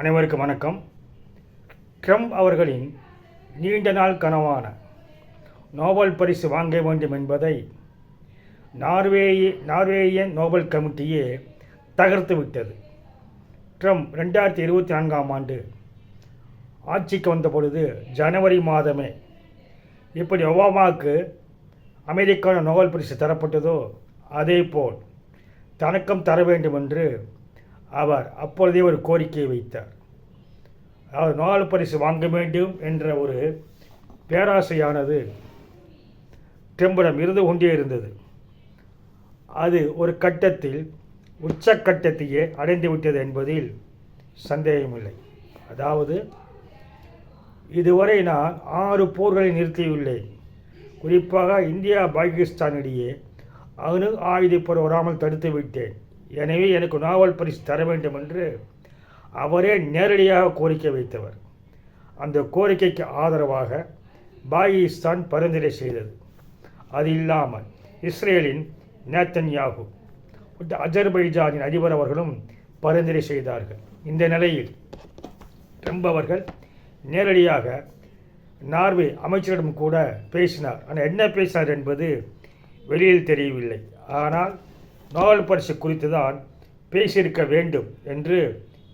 அனைவருக்கும் வணக்கம். ட்ரம்ப் அவர்களின் நீண்ட நாள் கனவான நோபல் பரிசு வாங்க வேண்டும் என்பதை நார்வே நார்வேயன் நோபல் கமிட்டியே தகர்த்து விட்டது. ட்ரம்ப் ரெண்டாயிரத்தி இருபத்தி நான்காம் ஆண்டு ஆட்சிக்கு வந்த பொழுது ஜனவரி மாதமே இப்படி ஒபாமாவுக்கு அமெரிக்கான நோபல் பரிசு தரப்பட்டதோ அதே போல் தனக்கும் தர வேண்டும் என்று அவர் அப்பொழுதே ஒரு கோரிக்கையை வைத்தார். அவர் நோபல் பரிசு வாங்க வேண்டும் என்ற ஒரு பேராசையானது ட்ரம்பிடம் இருந்து கொண்டே இருந்தது. அது ஒரு கட்டத்தில் உச்சக்கட்டத்தையே அடைந்து விட்டது என்பதில் சந்தேகமில்லை. அதாவது இதுவரை நான் ஆறு போர்களை நிறுத்தியுள்ளேன். குறிப்பாக இந்தியா பாகிஸ்தான் இடையே அணு ஆயுத போர் வராமல் தடுத்து விட்டேன். எனவே எனக்கு நாவல் பரிசு தர வேண்டும் என்று அவரே நேரடியாக கோரிக்கை வைத்தவர். அந்த கோரிக்கைக்கு ஆதரவாக பாகிஸ்தான் பரிந்துரை செய்தது. அது இல்லாமல் இஸ்ரேலின் நேத்தன்யாகு மற்றும் அஜர்பைஜானின் அதிபர் அவர்களும் பரிந்துரை செய்தார்கள். இந்த நிலையில் ட்ரம்ப் அவர்கள் நேரடியாக நார்வே அமைச்சரிடம் கூட பேசினார். ஆனால் என்ன பேசினார் என்பது வெளியில் தெரியவில்லை. ஆனால் நோபல் பரிசு குறித்து தான் பேசியிருக்க வேண்டும் என்று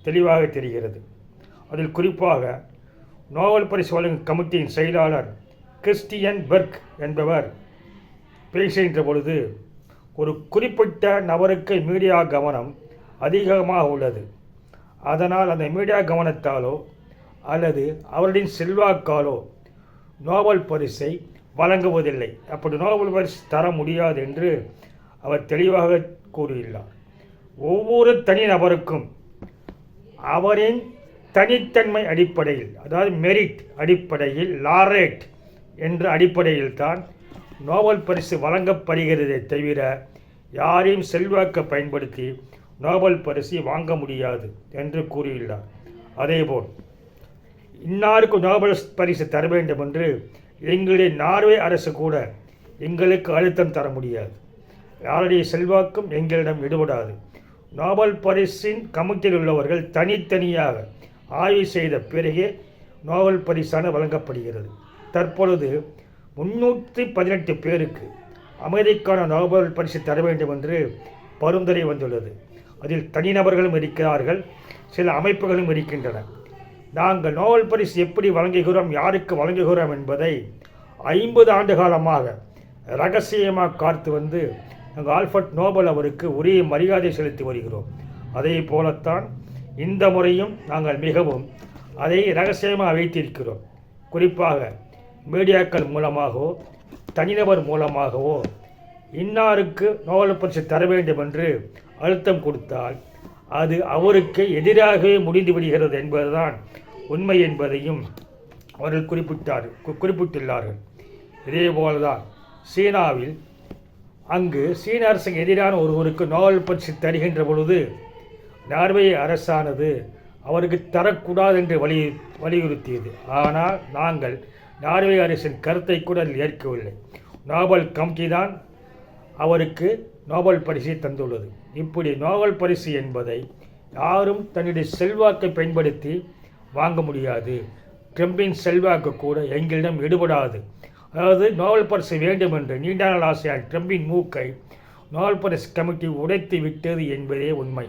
தெளிவாக தெரிகிறது. அதில் குறிப்பாக நோபல் பரிசு வழங்கும் கமிட்டியின் செயலாளர் கிறிஸ்டியன் பெர்க் என்பவர் பேசுகின்ற பொழுது ஒரு குறிப்பிட்ட நபருக்கு மீடியா கவனம் அதிகமாக உள்ளது. அதனால் அந்த மீடியா கவனத்தாலோ அல்லது அவருடைய செல்வாக்காலோ நோபல் பரிசை வழங்குவதில்லை. அப்படி நோபல் பரிசு தர முடியாது என்று அவர் தெளிவாக கூறியுள்ளார். ஒவ்வொரு தனிநபருக்கும் அவரின் தனித்தன்மை அடிப்படையில் அதாவது மெரிட் அடிப்படையில் லாரேட் என்ற அடிப்படையில் தான் நோபல் பரிசு வழங்கப்படுகிறதே தவிர யாரையும் செல்வாக்க பயன்படுத்தி நோபல் பரிசு வாங்க முடியாது என்று கூறியுள்ளார். அதேபோல் இன்னாருக்கு நோபல் பரிசு தர வேண்டும் என்று எங்களுடைய நார்வே அரசு கூட எங்களுக்கு அழுத்தம் தர முடியாது. யாருடைய செல்வாக்கும் எங்களிடம் ஈடுபடாது நோபல் பரிசின் கமிட்டியில் உள்ளவர்கள் தனித்தனியாக ஆய்வு செய்த பிறகே நோபல் பரிசான வழங்கப்படுகிறது. தற்பொழுது முன்னூற்றி பதினெட்டு பேருக்கு அமைதிக்கான நோபல் பரிசு தர வேண்டும் என்று பரிந்துரை வந்துள்ளது. அதில் தனிநபர்களும் இருக்கிறார்கள் சில அமைப்புகளும் இருக்கின்றன. நாங்கள் நோபல் பரிசு எப்படி வழங்குகிறோம் யாருக்கு வழங்குகிறோம் என்பதை ஐம்பது ஆண்டு காலமாக ரகசியமாக காத்து வந்து ஆல்ஃபர்ட் நோபல் அவருக்கு உரிய மரியாதை செலுத்தி வருகிறோம். அதே போலத்தான் இந்த முறையும் நாங்கள் மிகவும் அதை ரகசியமாக வைத்திருக்கிறோம். குறிப்பாக மீடியாக்கள் மூலமாகவோ தனிநபர் மூலமாகவோ இன்னாருக்கு நோபல் பரிசு தர வேண்டும் என்று அழுத்தம் கொடுத்தால் அது அவருக்கு எதிராகவே முடிந்து விடுகிறது என்பதுதான் உண்மை என்பதையும் அவர்கள் குறிப்பிட்டார் கு- குறிப்பிட்டுள்ளார்கள். இதேபோல்தான் சீனாவில் அங்கு சீன அரசுக்கு எதிரான ஒருவருக்கு நோபல் பரிசு தருகின்ற பொழுது நார்வே அரசானது அவருக்கு தரக்கூடாது என்று வலி வலியுறுத்தியது. ஆனால் நாங்கள் நார்வே அரசின் கருத்தை கூட அதில் ஏற்கவில்லை. நோபல் கமிட்டி தான் அவருக்கு நோபல் பரிசை தந்துள்ளது. இப்படி நோபல் பரிசு என்பதை யாரும் தன்னுடைய செல்வாக்கை பயன்படுத்தி வாங்க முடியாது. ட்ரம்பின் செல்வாக்கு கூட எங்களிடம் ஈடுபடாது அதாவது நோபல் பரிசு வேண்டும் என்று நீண்ட நாள் ஆசையால் ட்ரம்பின் மூக்கை நோபல் பரிசு கமிட்டி உடைத்து விட்டது என்பதே உண்மை.